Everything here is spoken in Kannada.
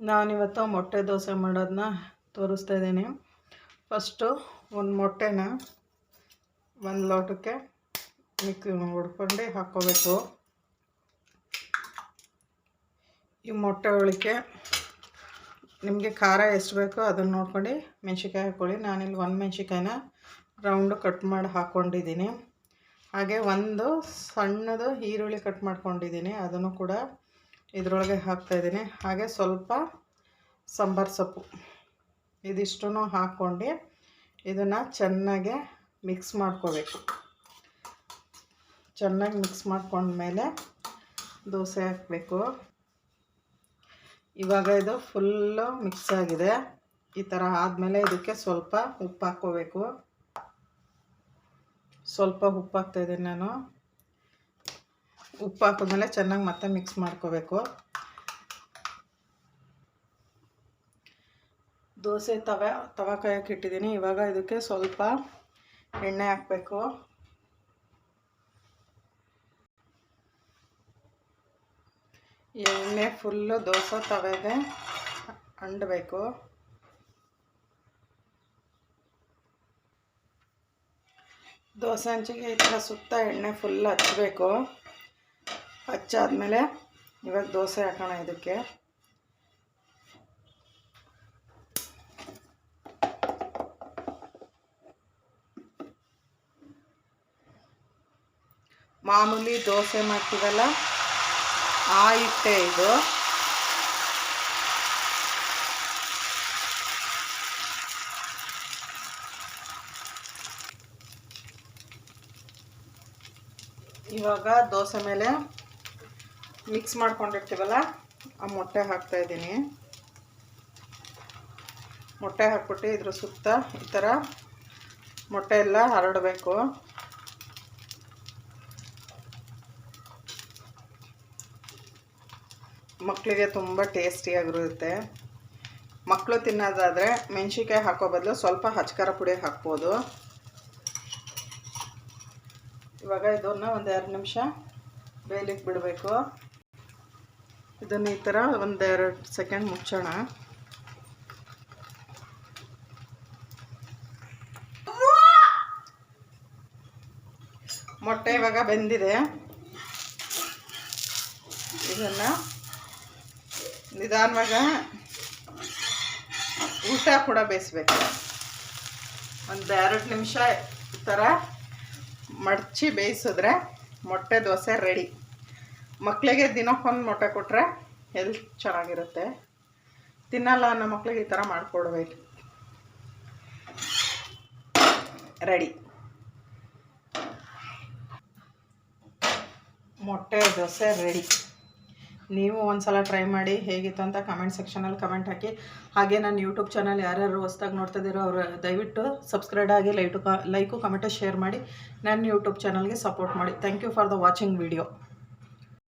ನಾನಿವತ್ತು ಮೊಟ್ಟೆ ದೋಸೆ ಮಾಡೋದನ್ನ ತೋರಿಸ್ತಾ ಇದ್ದೀನಿ. ಫಸ್ಟು ಒಂದು ಮೊಟ್ಟೆನ ಒಂದು ಲೋಟಕ್ಕೆ ಮಿಕ್ ಹೊಡ್ಕೊಂಡು ಹಾಕ್ಕೋಬೇಕು. ಈ ಮೊಟ್ಟೆ ಒಳಗೆ ನಿಮಗೆ ಖಾರ ಎಷ್ಟು ಬೇಕೋ ಅದನ್ನು ನೋಡ್ಕೊಂಡು ಮೆಣ್ಸಿನ್ಕಾಯಿ ಹಾಕ್ಕೊಳ್ಳಿ. ನಾನಿಲ್ಲಿ ಒಂದು ಮೆಣಸಿಕಾಯಿನ ರೌಂಡು ಕಟ್ ಮಾಡಿ ಹಾಕ್ಕೊಂಡಿದ್ದೀನಿ. ಹಾಗೆ ಒಂದು ಸಣ್ಣದು ಈರುಳ್ಳಿ ಕಟ್ ಮಾಡ್ಕೊಂಡಿದ್ದೀನಿ. ಅದನ್ನು ಕೂಡ ಇದರೊಳಗೆ ಹಾಕ್ತಾಯಿದ್ದೀನಿ ಹಾಗೆ ಸ್ವಲ್ಪ ಸಾಂಬಾರು ಸೊಪ್ಪು. ಇದಿಷ್ಟು ಹಾಕ್ಕೊಂಡು ಇದನ್ನು ಚೆನ್ನಾಗೆ ಮಿಕ್ಸ್ ಮಾಡ್ಕೋಬೇಕು. ಚೆನ್ನಾಗಿ ಮಿಕ್ಸ್ ಮಾಡ್ಕೊಂಡ್ಮೇಲೆ ದೋಸೆ ಹಾಕಬೇಕು. ಇವಾಗ ಇದು ಫುಲ್ಲು ಮಿಕ್ಸ್ ಆಗಿದೆ. ಈ ಥರ ಆದಮೇಲೆ ಇದಕ್ಕೆ ಸ್ವಲ್ಪ ಉಪ್ಪು ಹಾಕ್ಕೋಬೇಕು. ಸ್ವಲ್ಪ ಉಪ್ಪು ಹಾಕ್ತಾಯಿದ್ದೀನಿ ನಾನು. ಉಪ್ಪು ಹಾಕಿದ್ಮೇಲೆ ಚೆನ್ನಾಗಿ ಮತ್ತೆ ಮಿಕ್ಸ್ ಮಾಡ್ಕೋಬೇಕು. ದೋಸೆ ತವೆ ತವ ಕಾಯಕ್ಕೆ ಇಟ್ಟಿದ್ದೀನಿ ಇವಾಗ ಇದಕ್ಕೆ ಸ್ವಲ್ಪ ಎಣ್ಣೆ ಹಾಕಬೇಕು. ಎಣ್ಣೆ ಫುಲ್ಲು ದೋಸೆ ತವೆಗೆ ಅಂಡಬೇಕು. ದೋಸೆ ಹಂಚಿಗೆ ಈ ಥರ ಸುತ್ತ ಎಣ್ಣೆ ಫುಲ್ ಹಚ್ಚಬೇಕು ಹಚ್ಚಾದ್ಮೇಲೆ ಇವಾಗ ದೋಸೆ ಹಾಕೋಣ ಇದಕ್ಕೆ. ಮಾಮೂಲಿ ದೋಸೆ ಮಾಡ್ತೀವಲ್ಲ? ಆ ಹಿಟ್ಟೆ ಇದು. ಇವಾಗ ದೋಸೆ ಮೇಲೆ ಮಿಕ್ಸ್ ಮಾಡ್ಕೊಂಡಿರ್ತೀವಲ್ಲ ಆ ಮೊಟ್ಟೆ ಹಾಕ್ತಾ ಇದ್ದೀನಿ. ಮೊಟ್ಟೆ ಹಾಕ್ಬಿಟ್ಟು ಇದ್ರ ಸುತ್ತ ಈ ಥರ ಮೊಟ್ಟೆ ಎಲ್ಲ ಹರಡಬೇಕು. ಮಕ್ಕಳಿಗೆ ತುಂಬ ಟೇಸ್ಟಿಯಾಗಿರುತ್ತೆ ಮಕ್ಕಳು ತಿನ್ನೋದಾದರೆ ಮೆಣಸಿನ್ಕಾಯಿ ಹಾಕೋ ಬದಲು ಸ್ವಲ್ಪ ಹಚ್ಕಾರ ಪುಡಿ ಹಾಕ್ಬೋದು. ಇವಾಗ ಇದನ್ನು ಒಂದು ಎರಡು ನಿಮಿಷ ಬೇಯಲಿಕ್ಕೆ ಬಿಡಬೇಕು. ಇದನ್ನು ಈ ಥರ ಒಂದೆರಡು ಸೆಕೆಂಡ್ ಮುಚ್ಚೋಣ. ಮೊಟ್ಟೆ ಇವಾಗ ಬೆಂದಿದೆ. ಇದನ್ನು ನಿಧಾನವಾಗ ಊಟ ಕೂಡ ಬೇಯಿಸ್ಬೇಕು. ಒಂದು ಎರಡು ನಿಮಿಷ ಈ ಥರ ಮಡಚಿ ಬೇಯಿಸಿದ್ರೆ ಮೊಟ್ಟೆ ದೋಸೆ ರೆಡಿ ಮಕ್ಕಳಿಗೆ ದಿನಕ್ಕೊಂದು ಮೊಟ್ಟೆ ಕೊಟ್ಟರೆ ಹೆಲ್ತ್ ಚೆನ್ನಾಗಿರುತ್ತೆ. ತಿನ್ನಲ್ಲ ಅನ್ನೋ ಮಕ್ಕಳಿಗೆ ಈ ಥರ ಮಾಡಿಕೊಡ್ಬೇಕು. ರೆಡಿ ಮೊಟ್ಟೆ, ದೋಸೆ ರೆಡಿ ನೀವು ಒಂದು ಸಲ ಟ್ರೈ ಮಾಡಿ ಹೇಗಿತ್ತು ಅಂತ ಕಮೆಂಟ್ ಸೆಕ್ಷನಲ್ಲಿ ಕಮೆಂಟ್ ಹಾಕಿ. ಹಾಗೆ ನಾನು ಯೂಟ್ಯೂಬ್ ಚಾನಲ್ ಯಾರ್ಯಾರು ಹೊಸ್ದಾಗಿ ನೋಡ್ತಿದ್ದೀರೋ ಅವರು ದಯವಿಟ್ಟು ಸಬ್ಸ್ಕ್ರೈಬ್ ಆಗಿ ಲೈಟು ಕ ಲೈಕು ಕಮೆಂಟು ಶೇರ್ ಮಾಡಿ. ನನ್ನ ಯೂಟ್ಯೂಬ್ ಚಾನಲ್ಗೆ ಸಪೋರ್ಟ್ ಮಾಡಿ. Thank you for the watching video